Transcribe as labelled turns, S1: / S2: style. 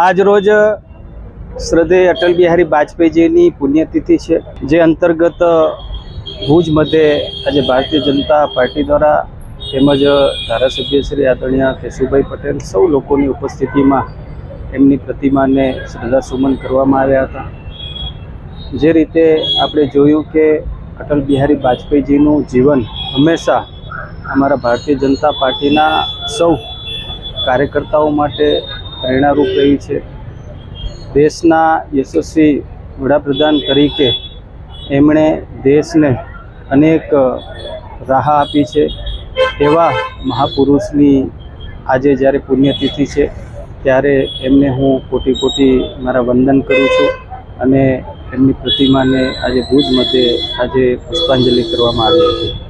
S1: આજ રોજ શ્રદ્ધેય અટલ બિહારી વાજપેયીજીની પુણ્યતિથિ છે, જે અંતર્ગત ભુજ મધ્યે આજે ભારતીય જનતા પાર્ટી દ્વારા તેમજ ધારાસભ્ય શ્રી આદરણીય કેશુભાઈ પટેલ સૌ લોકોની ઉપસ્થિતિમાં એમની પ્રતિમાને શ્રદ્ધાસુમન કરવામાં આવ્યા હતા. જે રીતે આપણે જોયું કે અટલ બિહારી વાજપેયીજીનું જીવન હંમેશા અમારા ભારતીય જનતા પાર્ટીના સૌ કાર્યકર્તાઓ માટે પ્રેરણારૂપ રહી છે. દેશના યશસ્વી વડાપ્રધાન તરીકે એમણે દેશને અનેક રાહ આપી છે. એવા મહાપુરુષની આજે જ્યારે પુણ્યતિથિ છે, ત્યારે એમને હું કોટી કોટી મારા વંદન કરું છું અને એમની પ્રતિમાને આજે ભુજ મધ્યે આજે પુષ્પાંજલિ કરવામાં આવી હતી